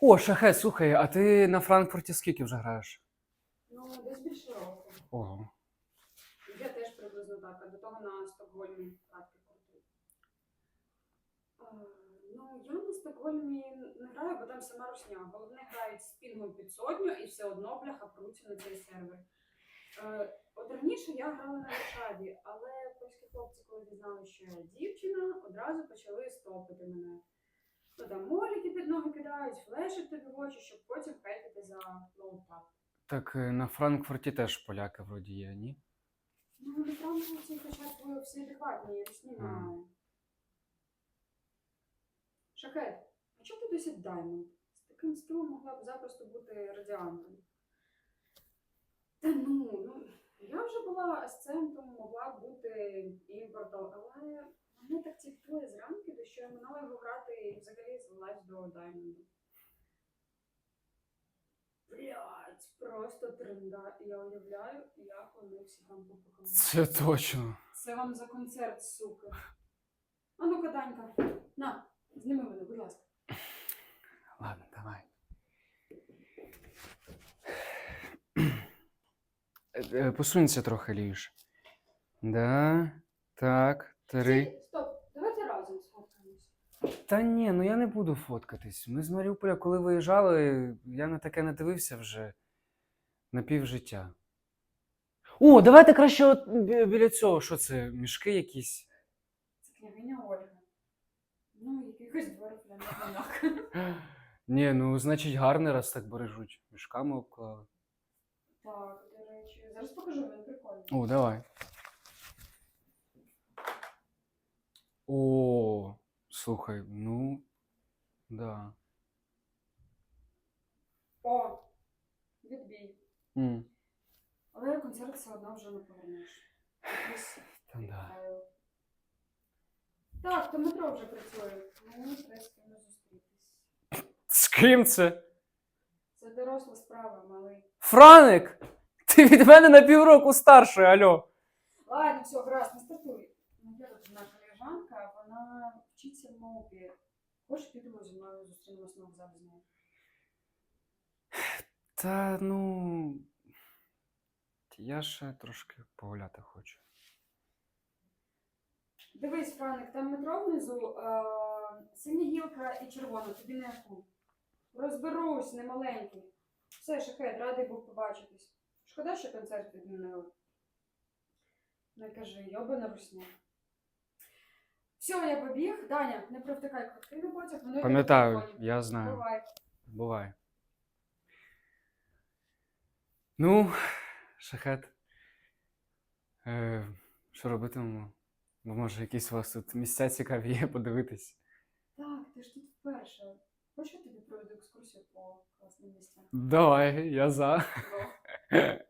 О, шахет, слухай, а ти на Франкфурті скільки вже граєш? Ну, десь більше року. Ого. Я теж приблизно так, а до того на Стокгольмі катки крутив. Ну, я на Стокгольмі не граю, бо там сама русня. Головне грають з пінгом під сотню і все одно бляха пруться на цей сервер. Е, От раніше я грала на Варшаві, але польські хлопці, коли дізнали, що я дівчина, одразу почали стопити мене. Ну там моліки під ноги кидають, флешать тобі в очі, щоб потім хейтити за лоутап. Так е, на Франкфурті теж поляки вроді є, ні? Ну, на Франкфурті хоча б всі адекватні, рісні А. немає. Шахет, а чого ти досі Даймонд? З таким скілом могла б запросто бути радіантом. Та ну, ну, я вже була асцентом, могла б бути імпортом, але мене так тягнули з ранки, до що я минала його грати і звелась до Даймонду. Блять, просто тренда. Я уявляю, як вони всі там попекали. Це точно. Це вам за концерт, сука. А ну-ка, Данька, на, зніми мене, будь ласка. Ладно, давай. Е, е, Посунься трохи лівіше. Да. Так, три. Та ні, ну я не буду фоткатись. Ми з Маріуполя, коли виїжджали, я на таке не дивився вже на півжиття. О, давайте краще от бі- біля цього, що це, мішки якісь. Це княгиня Ольга. Ну, якихось два рефляних монах. Ні, ну значить гарний, раз так бережуть. Мішками обклали. Так, до речі, зараз покажу, він прикольний. О, давай. О, слухай, ну, да. О, відбій. М, Але концерт все одно вже не повернеш. Та да. Так, то метро вже працює. Мені треба з зустрітись. З ким це? Це доросла справа, малий. Франик! Ти від мене на півроку старший, альо. Ладно, все, гаразд, не стартуй. Моя родина колежанка, вона вчиться в мові. Хочеш підемо зі мною зустрінемось на вокзалі з нею? Та ну. Я ще трошки погуляти хочу. Дивись, Франик, там метро внизу, е, синя гілка і червона, тобі не яку. Розберусь, не маленький. Все, шахет, радий був побачитись. Шкода, що концерт відмінили. Не кажи, йобана русня. Все, я побіг. Даня, не провтикай на потяг, вони у тебе в Пам'ятаю, телефоні. я знаю. Бувай. Буває. Ну, шахет. Е, що робитимемо? Бо може якісь у вас тут місця цікаві є подивитись. Так, ти ж тут вперше. Хочеш я тобі проведу екскурсію по класним місцям? Давай, я за. Ну.